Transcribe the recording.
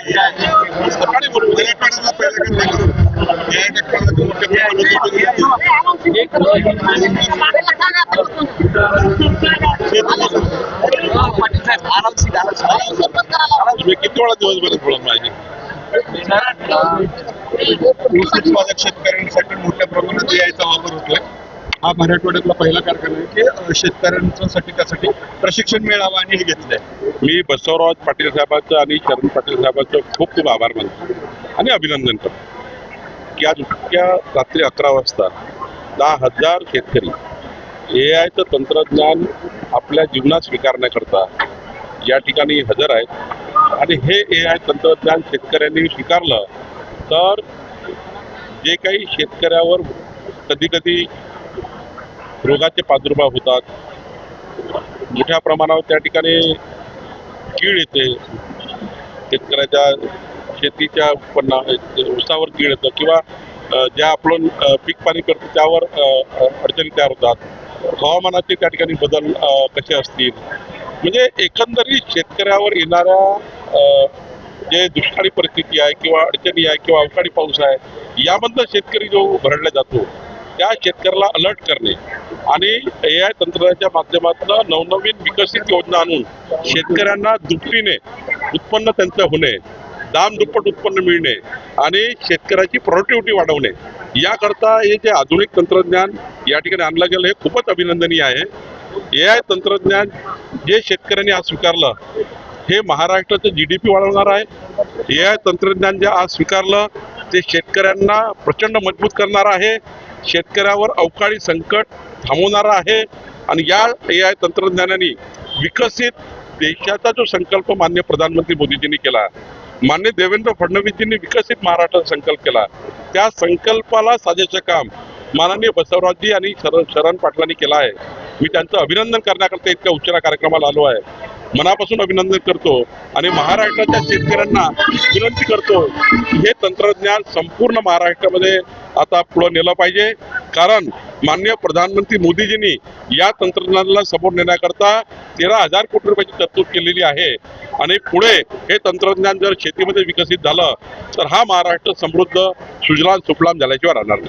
किती वेळा दिवसभरात बोलत माझी ऊस उत्पादक शेतकऱ्यांसाठी मोठ्या प्रमाणात यायचा वापर होतोय हा मराठवाड्यातला पहिला कारखाना आहे की शेतकऱ्यांसाठी त्यासाठी प्रशिक्षण मिळावं आणि हे घेतलंय. मी बसवराज पाटील साहेबांचं आणि शरण पाटील साहेबांचं खूप खूप आभार मानतो आणि अभिनंदन करतो की आज इतक्या रात्री अकरा वाजता दहा हजार शेतकरी ए आयचं तंत्रज्ञान आपल्या जीवनात स्वीकारण्याकरता या ठिकाणी हजर आहेत. आणि हे ए आय तंत्रज्ञान शेतकऱ्यांनी स्वीकारलं तर जे काही शेतकऱ्यावर कधी कधी रोगाचे प्रादुर्भाव होतात. मोठ्या प्रमाणावर त्या ठिकाणी कीड येते. शेतकऱ्याच्या शेतीच्या उत्पन्ना ऊसावर कीड येतं किंवा ज्या आपण पीक पाणी करतो त्यावर अडचणी तयार होतात. हवामानाचे त्या ठिकाणी बदल कसे असतील? म्हणजे एकंदरीत शेतकऱ्यावर येणाऱ्या जे दुष्काळी परिस्थिती आहे किंवा अडचणी आहे किंवा अवकाळी पाऊस आहे याबद्दल शेतकरी जो भरडला जातो त्या शेतकऱ्याला अलर्ट करणे. आणि ए आय तंत्रज्ञानाच्या माध्यमातून नवनवीन विकसित योजना आणून शेतकऱ्यांना दुपटीने उत्पन्न त्यांचं होणे दाम दुप्पट उत्पन्न मिळणे आणि शेतकऱ्याची प्रोडक्टिव्हिटी वाढवणे. याकरता हे जे आधुनिक तंत्रज्ञान या ठिकाणी आणलं गेलं हे खूपच अभिनंदनीय आहे. ए आय तंत्रज्ञान जे शेतकऱ्यांनी आज स्वीकारलं हे महाराष्ट्राचं जी डी पी वाढवणार आहे. ए आय तंत्रज्ञान जे आज स्वीकारलं ते शेतकऱ्यांना प्रचंड मजबूत करणार आहे. शेतकऱ्यावर अवकाळी संकट थांबवणारा आहे आणि या ए आय तंत्रज्ञानाने विकसित देशाचा जो संकल्प मान्य प्रधानमंत्री मोदीजींनी केला मान्य देवेंद्र फडणवीसजींनी विकसित महाराष्ट्राचा संकल्प केला त्या संकल्पाला साजेचं काम माननीय बसवराजजी आणि शरण शरण पाटलांनी केलं आहे. मी त्यांचं अभिनंदन करण्याकरता इतक्या उशिरा कार्यक्रमाला आलो आहे. मनापासून अभिनंदन करतो आणि महाराष्ट्राच्या शेतकऱ्यांना विनंती करतो की हे तंत्रज्ञान संपूर्ण महाराष्ट्रामध्ये आता पुढं नेलं पाहिजे. कारण माननीय प्रधानमंत्री मोदीजींनी या तंत्रज्ञानाला समोर नेण्याकरता तेरा हजार कोटी रुपयाची तरतूद केलेली आहे. आणि पुढे हे तंत्रज्ञान जर शेतीमध्ये विकसित झालं तर हा महाराष्ट्र समृद्ध सुजलाम सुफलाम झाल्याशिवाय राहणार नाही.